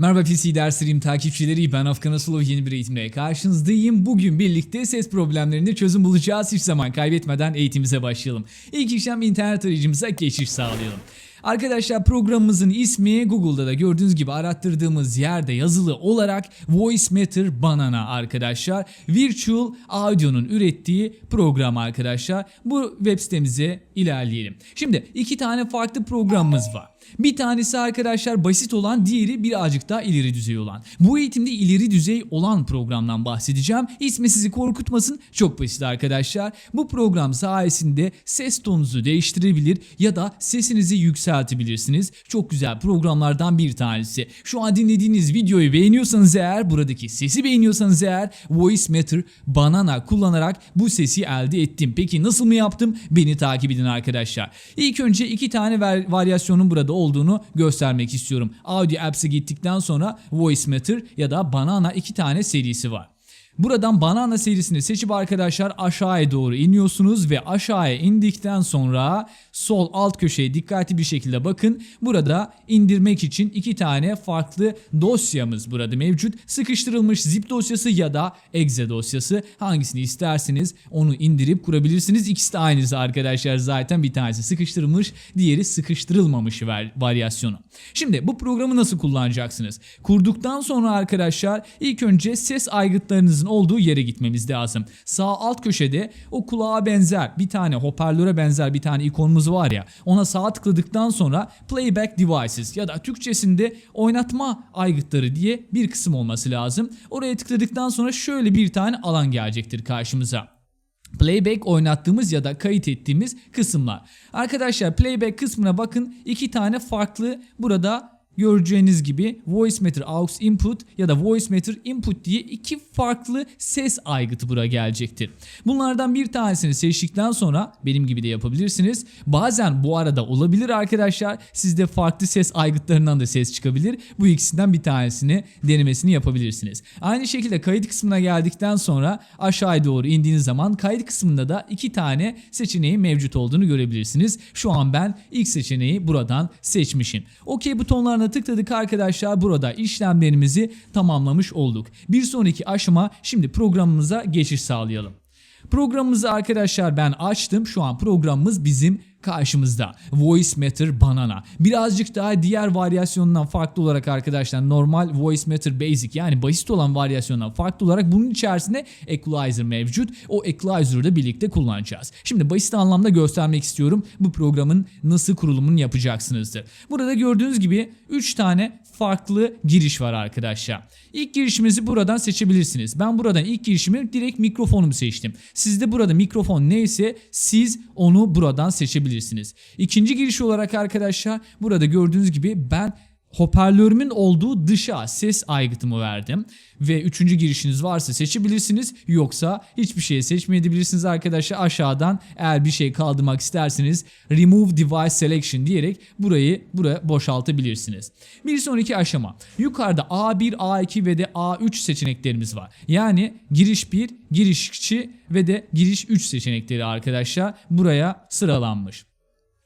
Merhaba PC derslerim takipçileri ben Afgan Asulov yeni bir eğitimle karşınızdayım. Bugün birlikte ses problemlerinde çözüm bulacağız. Hiç zaman kaybetmeden eğitimimize başlayalım. İlk işlem internet arayıcımıza geçiş sağlayalım. Arkadaşlar programımızın ismi Google'da da gördüğünüz gibi arattırdığımız yerde yazılı olarak Voice Matter Banana arkadaşlar. Virtual Audio'nun ürettiği program arkadaşlar. Bu web sitemize ilerleyelim. Şimdi iki tane farklı programımız var. Bir tanesi arkadaşlar basit olan, diğeri birazcık daha ileri düzey olan. Bu eğitimde ileri düzey olan programdan bahsedeceğim. İsmi sizi korkutmasın. Çok basit arkadaşlar. Bu program sayesinde ses tonunuzu değiştirebilir ya da sesinizi yükseltebilirsiniz. Çok güzel programlardan bir tanesi. Şu an dinlediğiniz videoyu beğeniyorsanız eğer, buradaki sesi beğeniyorsanız eğer Voice Matter Banana kullanarak bu sesi elde ettim. Peki nasıl mı yaptım? Beni takip edin arkadaşlar. İlk önce iki tane var- varyasyonun burada olduğunu göstermek istiyorum. Audio Apps'e gittikten sonra Voice Matter ya da Banana iki tane serisi var. Buradan Banana serisini seçip arkadaşlar aşağıya doğru iniyorsunuz ve aşağıya indikten sonra sol alt köşeye dikkatli bir şekilde bakın. Burada indirmek için iki tane farklı dosyamız burada mevcut. Sıkıştırılmış zip dosyası ya da exe dosyası hangisini isterseniz onu indirip kurabilirsiniz. İkisi de aynısı arkadaşlar zaten bir tanesi sıkıştırılmış diğeri sıkıştırılmamış var- varyasyonu. Şimdi bu programı nasıl kullanacaksınız? Kurduktan sonra arkadaşlar ilk önce ses aygıtlarınızın olduğu yere gitmemiz lazım. Sağ alt köşede o kulağa benzer bir tane hoparlöre benzer bir tane ikonumuz var ya ona sağ tıkladıktan sonra playback devices ya da Türkçesinde oynatma aygıtları diye bir kısım olması lazım. Oraya tıkladıktan sonra şöyle bir tane alan gelecektir karşımıza. Playback oynattığımız ya da kayıt ettiğimiz kısımlar. Arkadaşlar playback kısmına bakın iki tane farklı burada göreceğiniz gibi Voice Matter Aux Input ya da Voice Matter Input diye iki farklı ses aygıtı buraya gelecektir. Bunlardan bir tanesini seçtikten sonra benim gibi de yapabilirsiniz. Bazen bu arada olabilir arkadaşlar. Sizde farklı ses aygıtlarından da ses çıkabilir. Bu ikisinden bir tanesini denemesini yapabilirsiniz. Aynı şekilde kayıt kısmına geldikten sonra aşağıya doğru indiğiniz zaman kayıt kısmında da iki tane seçeneği mevcut olduğunu görebilirsiniz. Şu an ben ilk seçeneği buradan seçmişim. OK butonlarına tıkladık arkadaşlar. Burada işlemlerimizi tamamlamış olduk. Bir sonraki aşama şimdi programımıza geçiş sağlayalım. Programımızı arkadaşlar ben açtım. Şu an programımız bizim karşımızda. Voice Matter Banana. Birazcık daha diğer varyasyonundan farklı olarak arkadaşlar normal Voice Matter Basic yani basit olan varyasyondan farklı olarak bunun içerisinde Equalizer mevcut. O Equalizer'ı da birlikte kullanacağız. Şimdi basit anlamda göstermek istiyorum bu programın nasıl kurulumunu yapacaksınızdır. Burada gördüğünüz gibi 3 tane farklı giriş var arkadaşlar. İlk girişimizi buradan seçebilirsiniz. Ben buradan ilk girişimi direkt mikrofonumu seçtim. Sizde burada mikrofon neyse siz onu buradan seçebilirsiniz. İkinci giriş olarak arkadaşlar burada gördüğünüz gibi ben hoparlörümün olduğu dışa ses aygıtımı verdim. Ve üçüncü girişiniz varsa seçebilirsiniz. Yoksa hiçbir şey seçmeyebilirsiniz arkadaşlar. Aşağıdan eğer bir şey kaldırmak isterseniz Remove Device Selection diyerek burayı buraya boşaltabilirsiniz. Bir sonraki aşama. Yukarıda A1, A2 ve de A3 seçeneklerimiz var. Yani giriş 1, giriş 2 ve de giriş 3 seçenekleri arkadaşlar buraya sıralanmış.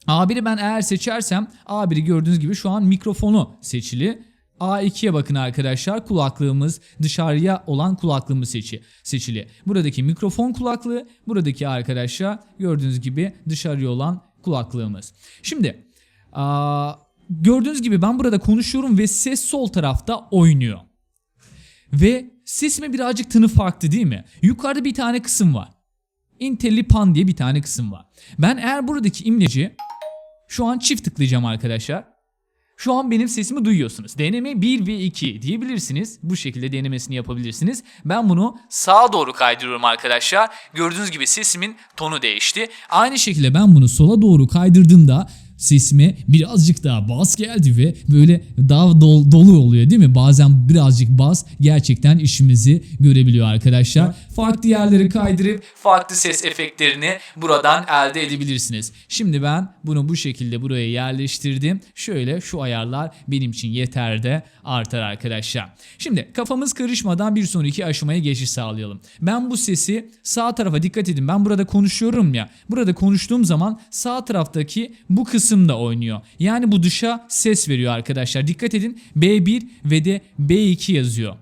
A1'i ben eğer seçersem A1'i gördüğünüz gibi şu an mikrofonu seçili. A2'ye bakın arkadaşlar kulaklığımız dışarıya olan kulaklığımız seçi, seçili. Buradaki mikrofon kulaklığı buradaki arkadaşlar gördüğünüz gibi dışarıya olan kulaklığımız. Şimdi aa, gördüğünüz gibi ben burada konuşuyorum ve ses sol tarafta oynuyor. Ve sesime birazcık tını farklı değil mi? Yukarıda bir tane kısım var. IntelliPan diye bir tane kısım var. Ben eğer buradaki imleci şu an çift tıklayacağım arkadaşlar. Şu an benim sesimi duyuyorsunuz. Deneme 1 ve 2 diyebilirsiniz. Bu şekilde denemesini yapabilirsiniz. Ben bunu sağa doğru kaydırıyorum arkadaşlar. Gördüğünüz gibi sesimin tonu değişti. Aynı şekilde ben bunu sola doğru kaydırdığımda sesime birazcık daha bas geldi ve böyle daha dol- dolu oluyor değil mi? Bazen birazcık bas gerçekten işimizi görebiliyor arkadaşlar. Farklı yerleri kaydırıp farklı ses efektlerini buradan elde edebilirsiniz. Şimdi ben bunu bu şekilde buraya yerleştirdim. Şöyle şu ayarlar benim için yeter de artar arkadaşlar. Şimdi kafamız karışmadan bir sonraki aşamaya geçiş sağlayalım. Ben bu sesi sağ tarafa dikkat edin. Ben burada konuşuyorum ya. Burada konuştuğum zaman sağ taraftaki bu kısım kısımda oynuyor. Yani bu dışa ses veriyor arkadaşlar. Dikkat edin B1 ve de B2 yazıyor.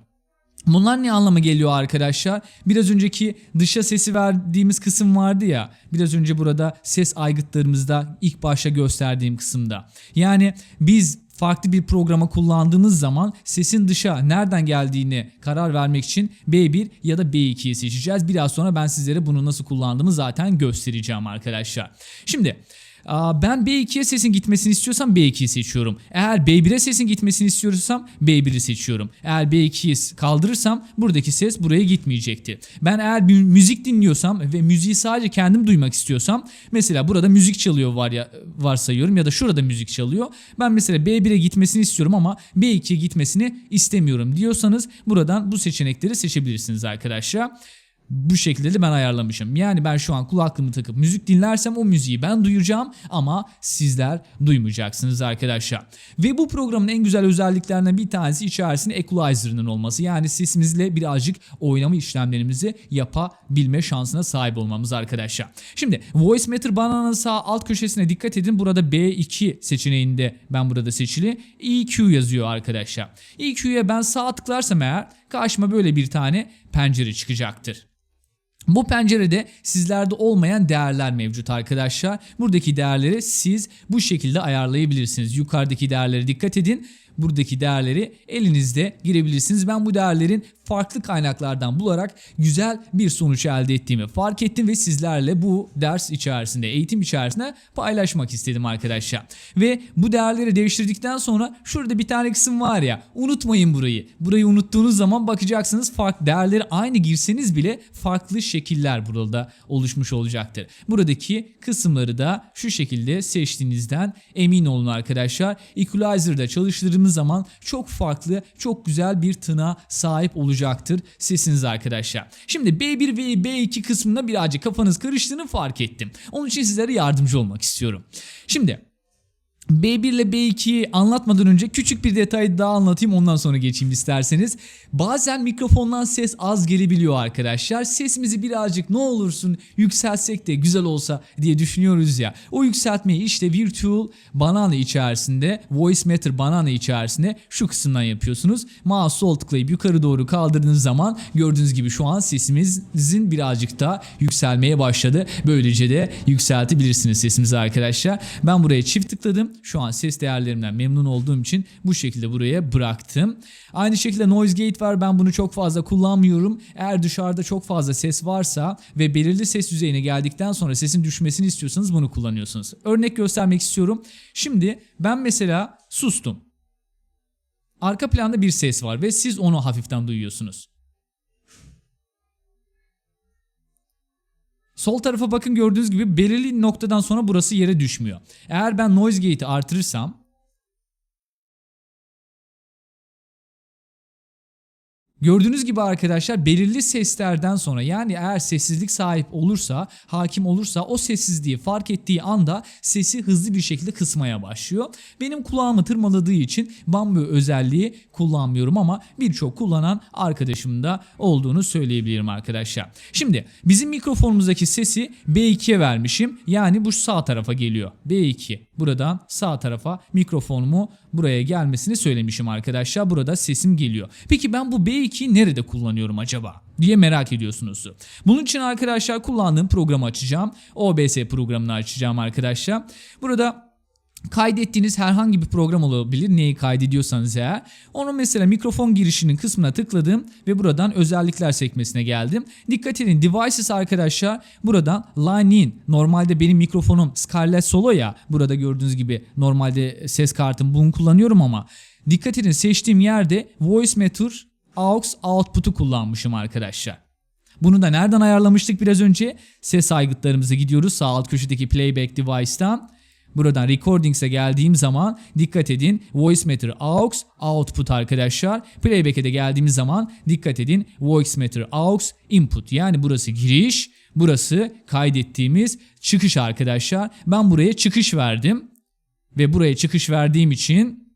Bunlar ne anlama geliyor arkadaşlar? Biraz önceki dışa sesi verdiğimiz kısım vardı ya. Biraz önce burada ses aygıtlarımızda ilk başta gösterdiğim kısımda. Yani biz farklı bir programa kullandığımız zaman sesin dışa nereden geldiğini karar vermek için B1 ya da B2'yi seçeceğiz. Biraz sonra ben sizlere bunu nasıl kullandığımı zaten göstereceğim arkadaşlar. Şimdi Ben B2'ye sesin gitmesini istiyorsam B2'yi seçiyorum. Eğer B1'e sesin gitmesini istiyorsam B1'i seçiyorum. Eğer B2'yi kaldırırsam buradaki ses buraya gitmeyecekti. Ben eğer bir müzik dinliyorsam ve müziği sadece kendim duymak istiyorsam mesela burada müzik çalıyor var ya varsayıyorum ya da şurada müzik çalıyor. Ben mesela B1'e gitmesini istiyorum ama B2'ye gitmesini istemiyorum diyorsanız buradan bu seçenekleri seçebilirsiniz arkadaşlar bu şekilde de ben ayarlamışım. Yani ben şu an kulaklığımı takıp müzik dinlersem o müziği ben duyacağım ama sizler duymayacaksınız arkadaşlar. Ve bu programın en güzel özelliklerinden bir tanesi içerisinde equalizer'ının olması. Yani sesimizle birazcık oynama işlemlerimizi yapabilme şansına sahip olmamız arkadaşlar. Şimdi Voice Matter bananın sağ alt köşesine dikkat edin. Burada B2 seçeneğinde ben burada seçili EQ yazıyor arkadaşlar. EQ'ye ben sağ tıklarsam eğer karşıma böyle bir tane pencere çıkacaktır. Bu pencerede sizlerde olmayan değerler mevcut arkadaşlar. Buradaki değerleri siz bu şekilde ayarlayabilirsiniz. Yukarıdaki değerlere dikkat edin. Buradaki değerleri elinizde girebilirsiniz. Ben bu değerlerin farklı kaynaklardan bularak güzel bir sonuç elde ettiğimi fark ettim ve sizlerle bu ders içerisinde, eğitim içerisinde paylaşmak istedim arkadaşlar. Ve bu değerleri değiştirdikten sonra şurada bir tane kısım var ya unutmayın burayı. Burayı unuttuğunuz zaman bakacaksınız farklı değerleri aynı girseniz bile farklı şekiller burada oluşmuş olacaktır. Buradaki kısımları da şu şekilde seçtiğinizden emin olun arkadaşlar. Equalizer'da çalıştırdığımız zaman çok farklı, çok güzel bir tına sahip olacaktır sesiniz arkadaşlar. Şimdi B1 ve B2 kısmında birazcık kafanız karıştığını fark ettim. Onun için sizlere yardımcı olmak istiyorum. Şimdi B1 ile B2'yi anlatmadan önce küçük bir detay daha anlatayım ondan sonra geçeyim isterseniz. Bazen mikrofondan ses az gelebiliyor arkadaşlar. Sesimizi birazcık ne olursun yükseltsek de güzel olsa diye düşünüyoruz ya. O yükseltmeyi işte Virtual Banana içerisinde, Voice Matter Banana içerisinde şu kısımdan yapıyorsunuz. Mouse sol tıklayıp yukarı doğru kaldırdığınız zaman gördüğünüz gibi şu an sesimizin birazcık da yükselmeye başladı. Böylece de yükseltebilirsiniz sesimizi arkadaşlar. Ben buraya çift tıkladım. Şu an ses değerlerimden memnun olduğum için bu şekilde buraya bıraktım. Aynı şekilde noise gate var. Ben bunu çok fazla kullanmıyorum. Eğer dışarıda çok fazla ses varsa ve belirli ses düzeyine geldikten sonra sesin düşmesini istiyorsanız bunu kullanıyorsunuz. Örnek göstermek istiyorum. Şimdi ben mesela sustum. Arka planda bir ses var ve siz onu hafiften duyuyorsunuz. Sol tarafa bakın gördüğünüz gibi belirli noktadan sonra burası yere düşmüyor. Eğer ben noise gate'i artırırsam Gördüğünüz gibi arkadaşlar belirli seslerden sonra yani eğer sessizlik sahip olursa, hakim olursa o sessizliği fark ettiği anda sesi hızlı bir şekilde kısmaya başlıyor. Benim kulağımı tırmaladığı için ben bu özelliği kullanmıyorum ama birçok kullanan arkadaşım da olduğunu söyleyebilirim arkadaşlar. Şimdi bizim mikrofonumuzdaki sesi B2'ye vermişim. Yani bu sağ tarafa geliyor. B2 buradan sağ tarafa mikrofonumu buraya gelmesini söylemişim arkadaşlar. Burada sesim geliyor. Peki ben bu B2'yi nerede kullanıyorum acaba? diye merak ediyorsunuz. Bunun için arkadaşlar kullandığım programı açacağım. OBS programını açacağım arkadaşlar. Burada kaydettiğiniz herhangi bir program olabilir. Neyi kaydediyorsanız eğer. Onu mesela mikrofon girişinin kısmına tıkladım ve buradan özellikler sekmesine geldim. Dikkat edin devices arkadaşlar buradan line in. Normalde benim mikrofonum Scarlett Solo ya. Burada gördüğünüz gibi normalde ses kartım bunu kullanıyorum ama dikkat edin seçtiğim yerde voice meter aux output'u kullanmışım arkadaşlar. Bunu da nereden ayarlamıştık biraz önce? Ses aygıtlarımıza gidiyoruz sağ alt köşedeki playback device'tan. Buradan recordings'e geldiğim zaman dikkat edin voice meter aux output arkadaşlar. Playback'e de geldiğimiz zaman dikkat edin voice meter aux input. Yani burası giriş, burası kaydettiğimiz çıkış arkadaşlar. Ben buraya çıkış verdim ve buraya çıkış verdiğim için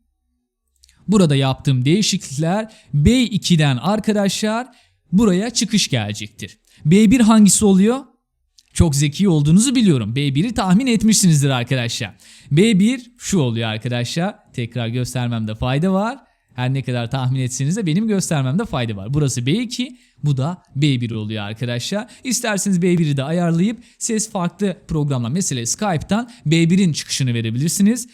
burada yaptığım değişiklikler B2'den arkadaşlar buraya çıkış gelecektir. B1 hangisi oluyor? Çok zeki olduğunuzu biliyorum. B1'i tahmin etmişsinizdir arkadaşlar. B1 şu oluyor arkadaşlar. Tekrar göstermemde fayda var. Her ne kadar tahmin etseniz de benim göstermemde fayda var. Burası B2, bu da B1 oluyor arkadaşlar. İsterseniz B1'i de ayarlayıp ses farklı programla mesela Skype'tan B1'in çıkışını verebilirsiniz.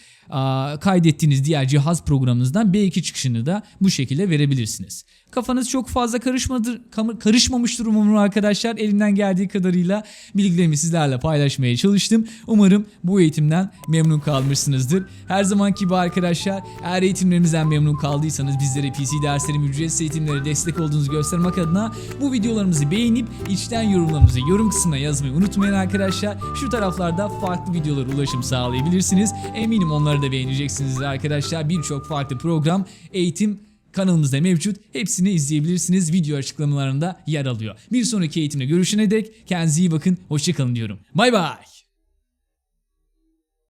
Kaydettiğiniz diğer cihaz programınızdan B2 çıkışını da bu şekilde verebilirsiniz. Kafanız çok fazla karışmadır, karışmamıştır umarım arkadaşlar. Elimden geldiği kadarıyla bilgilerimi sizlerle paylaşmaya çalıştım. Umarım bu eğitimden memnun kalmışsınızdır. Her zamanki gibi arkadaşlar eğer eğitimlerimizden memnun kaldıysanız bizlere PC derslerim ücretsiz eğitimlere destek olduğunuzu göstermek adına bu videolarımızı beğenip içten yorumlarınızı yorum kısmına yazmayı unutmayın arkadaşlar. Şu taraflarda farklı videolara ulaşım sağlayabilirsiniz. Eminim onları da beğeneceksiniz arkadaşlar. Birçok farklı program, eğitim kanalımızda mevcut. Hepsini izleyebilirsiniz. Video açıklamalarında yer alıyor. Bir sonraki eğitimde görüşene dek kendinize iyi bakın. Hoşçakalın diyorum. Bay bay.